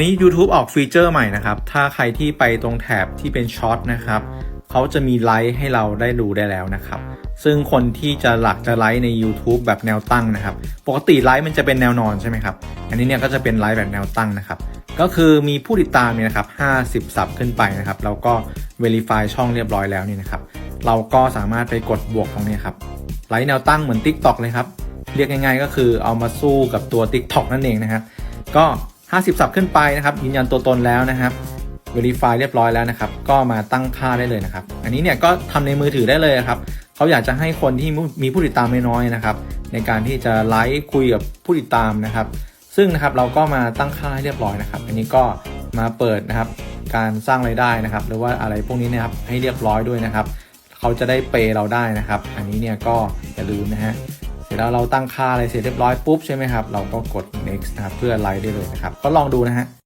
นี้ YouTube ออกฟีเจอร์ใหม่นะครับ ถ้าใครที่ไปตรงแถบที่เป็นช็อตนะครับ เขาจะมีไลค์ให้เราได้ดูได้แล้วนะครับ ซึ่งคนที่จะหลักจะไลค์ใน YouTube แบบแนวตั้งนะครับ ปกติไลค์มันจะเป็นแนวนอนใช่ไหมครับ อันนี้เนี่ยก็จะเป็นไลค์แบบแนวตั้งนะครับ ก็คือมีผู้ติดตามเนี่ยนะครับ 50 สับขึ้นไปนะครับ แล้วก็ Verify ช่องเรียบร้อยแล้วนี่นะครับ เราก็สามารถไปกดบวกตรงนี้ครับ ไลค์แนวตั้งเหมือน TikTok เลยครับ เรียกง่ายๆ ก็คือเอามาสู้กับตัว TikTok นั่นเองนะครับ ก็ 50 สับขึ้นไปนะครับยืนยันตัวตนแล้วนะครับ Verify เรียบร้อยแล้วนะครับ ก็มาตั้งค่าได้เลยนะครับ อันนี้เนี่ยก็ทำในมือถือได้เลยครับเขาอยากจะให้คนที่มีผู้ติดตามน้อยๆนะครับ ในการที่จะไลค์คุยกับผู้ติดตามนะครับ ซึ่งนะครับเราก็มาตั้งค่าให้เรียบร้อยนะครับ อันนี้ก็มาเปิดนะครับ การสร้างรายได้นะครับ หรือว่าอะไรพวกนี้นะครับให้เรียบร้อยด้วยนะครับเขาจะได้เปย์เราได้นะครับ อันนี้เนี่ยก็อย่าลืมนะฮะ แล้วเราตั้งค่าอะไรเสร็จเรียบร้อยปุ๊บใช่ไหมครับ เราก็กด next นะครับเพื่อไลค์ได้เลยนะครับ ก็ลองดูนะฮะ